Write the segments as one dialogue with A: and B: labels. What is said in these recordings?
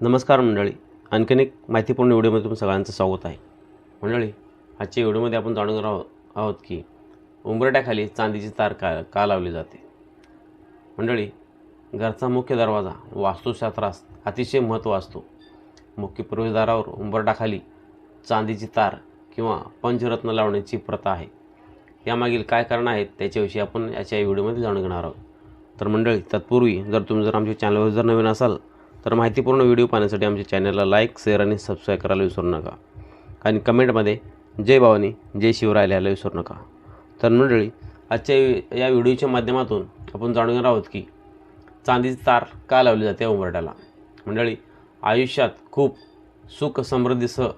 A: नमस्कार मंडळी. आणखीन एक माहितीपूर्ण व्हिडिओमध्ये तुमचं सगळ्यांचं स्वागत आहे. मंडळी आजच्या व्हिडिओमध्ये आपण जाणून घेणार आहोत आहोत की उंबरट्याखाली चांदीची तार का का लावली जाते? मंडळी घरचा मुख्य दरवाजा वास्तुशास्त्रास अतिशय महत्त्व असतो. मुख्य प्रवेशद्वारावर उंबरटाखाली चांदीची तार किंवा पंचरत्न लावण्याची प्रथा आहे. यामागील काय कारण आहेत त्याच्याविषयी आपण याच्या व्हिडिओमध्ये जाणून घेणार आहोत. तर मंडळी तत्पूर्वी जर तुम्ही जर आमच्या चॅनलवर जर नवीन असाल तर माहितीपूर्ण व्हिडिओ पाहण्यासाठी आमच्या चॅनलला लाईक शेअर आणि सबस्क्राईब करायला विसरू नका. आणि कमेंटमध्ये जय भवानी जय शिवराय लिहायला विसरू नका. तर मंडळी आजच्या या व्हिडिओच्या माध्यमातून आपण जाणून घेणार आहोत की चांदीची तार का लावली जाते उंबरट्याला मंडळी आयुष्यात खूप सुख समृद्धीसह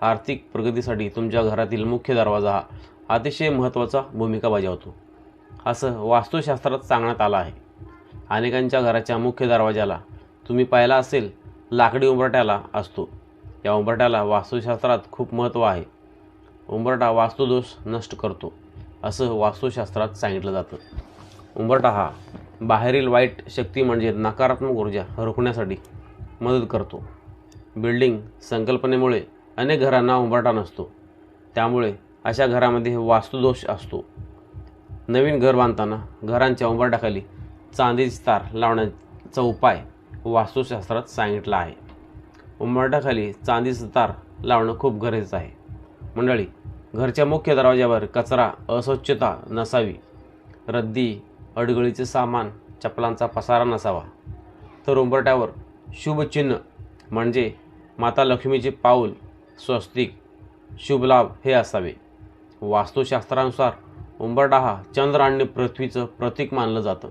A: आर्थिक प्रगतीसाठी तुमच्या घरातील मुख्य दरवाजा हा अतिशय महत्त्वाचा भूमिका बजावतो. असं वास्तुशास्त्रात सांगण्यात आलं आहे. अनेकांच्या घराच्या मुख्य दरवाजाला तुम्ही पाहिला असेल लाकडी उंबरट्याला असतो. या उंबरट्याला वास्तुशास्त्रात खूप महत्त्व आहे. उंबरटा वास्तुदोष नष्ट करतो असं वास्तुशास्त्रात सांगितलं जातं. उंबरटा हा बाहेरील वाईट शक्ती म्हणजे नकारात्मक ऊर्जा रोखण्यासाठी मदत करतो. बिल्डिंग संकल्पनेमुळे अनेक घरांना उंबरटा नसतो. त्यामुळे अशा घरामध्ये वास्तुदोष असतो. नवीन घर बांधताना घरांच्या उंबरट्याखाली चांदीची तार लावण्याचा उपाय वास्तुशास्त्रात सांगितलं आहे. उंबरट्याखाली चांदीचं तार लावणं खूप गरजेचं आहे. मंडळी घरच्या मुख्य दरवाज्यावर कचरा अस्वच्छता नसावी. रद्दी अडगळीचे सामान चपलांचा पसारा नसावा. तर उंबरट्यावर शुभचिन्ह म्हणजे माता लक्ष्मीचे पाऊल स्वस्तिक शुभलाभ हे असावे. वास्तुशास्त्रानुसार उंबरटा हा चंद्र आणि पृथ्वीचं प्रतीक मानलं जातं.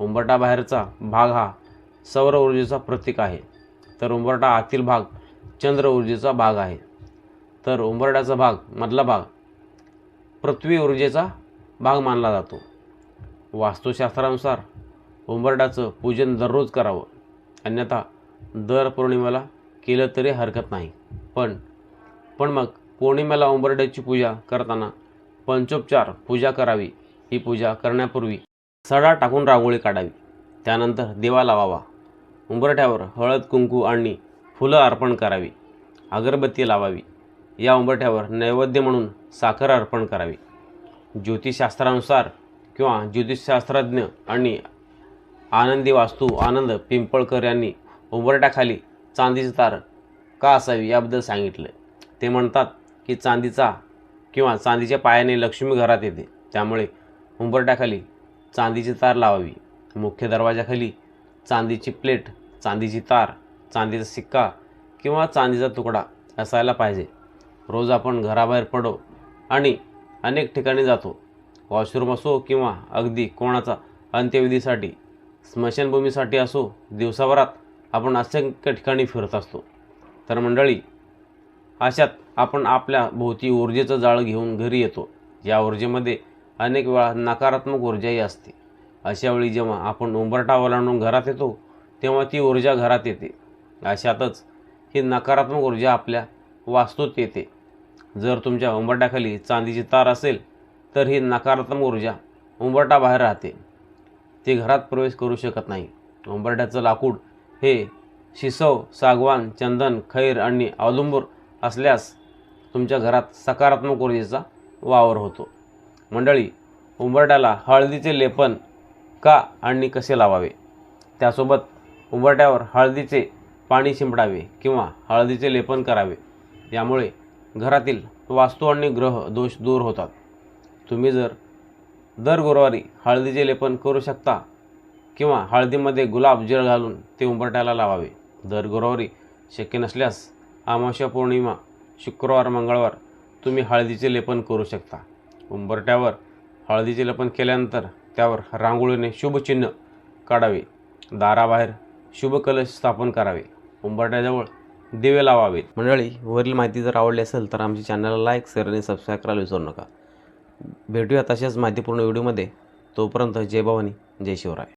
A: उंबरटाबाहेरचा भाग हा सौर ऊर्जेचा प्रतीक आहे. तर उंबरटा आतील भाग चंद्र ऊर्जेचा भाग आहे. तर उंबरड्याचा भाग मधला भाग पृथ्वी ऊर्जेचा भाग मानला जातो. वास्तुशास्त्रानुसार उंबरड्याचं पूजन दररोज करावं. अन्यथा दर पौर्णिमेला केलं तरी हरकत नाही. पण पण मग पौर्णिमेला उंबरड्याची पूजा करताना पंचोपचार पूजा करावी. ही पूजा करण्यापूर्वी सडा टाकून रांगोळी काढावी. त्यानंतर दिवा लावावा. उंबरठ्यावर हळद कुंकू आणि फुलं अर्पण करावी. अगरबत्ती लावावी. या उंबरठ्यावर नैवेद्य म्हणून साखर अर्पण करावी. ज्योतिषशास्त्रानुसार किंवा ज्योतिषशास्त्रज्ञ आणि आनंदी वास्तू आनंद पिंपळकर यांनी उंबरट्याखाली चांदीची तार का असावी याबद्दल सांगितलं. ते म्हणतात की चांदीचा किंवा चांदीच्या पायाने लक्ष्मी घरात येते. त्यामुळे उंबरट्याखाली चांदीची तार लावावी. मुख्य दरवाजाखाली चांदीची प्लेट चांदीची तार चांदीचा सिक्का किंवा चांदीचा तुकडा असायला पाहिजे. रोज आपण घराबाहेर पडो आणि अनेक ठिकाणी जातो. वॉशरूम असो किंवा अगदी कोणाचा अंत्यविधीसाठी स्मशानभूमीसाठी असो दिवसाभरात आपण असंख्य ठिकाणी फिरत असतो. तर मंडळी अशात आपण आपल्या भोवती ऊर्जेचं जाळं घेऊन घरी येतो. या ऊर्जेमध्ये अनेक वेळा नकारात्मक ऊर्जाही असते. अशावेळी जेव्हा आपण उंबरठा ओलांडून घरात येतो तेव्हा ती ऊर्जा घरात येते. अशातच ही नकारात्मक ऊर्जा आपल्या वास्तूत येते. जर तुमच्या उंबरट्याखाली चांदीची तार असेल तर ही नकारात्मक ऊर्जा उंबरटा बाहेर राहते. ती घरात प्रवेश करू शकत नाही. उंबरट्याचं लाकूड हे शिसव सागवान चंदन खैर आणि औदुंबूर असल्यास तुमच्या घरात सकारात्मक ऊर्जेचा वावर होतो. मंडळी उंबरट्याला हळदीचे लेपन का आणि कसे लावावे? त्यासोबत उंबरट्यावर हळदीचे पाणी शिंपडावे किंवा हळदीचे लेपन करावे. यामुळे घरातील वास्तू आणि ग्रह दोष दूर होतात. तुम्ही जर दर गुरुवारी हळदीचे लेपन करू शकता किंवा हळदीमध्ये गुलाब जळ घालून ते उंबरट्याला लावावे. दर गुरुवारी शक्य नसल्यास अमावस्या पौर्णिमा शुक्रवार मंगळवार तुम्ही हळदीचे लेपन करू शकता. उंबरट्यावर हळदीचे लेपन केल्यानंतर त्यावर रांगोळीने शुभचिन्ह काढावे. दाराबाहेर शुभ कलश स्थापन करावे. उंबरट्याजवळ दिवे लावावेत. मंडळी वरील माहिती जर आवडली असेल तर आमच्या चॅनलला लाईक शेअर आणि सबस्क्राईब करायला विसरू नका. भेटूया तशाच माहितीपूर्ण व्हिडिओमध्ये. तोपर्यंत जय भवानी जय शिवराय.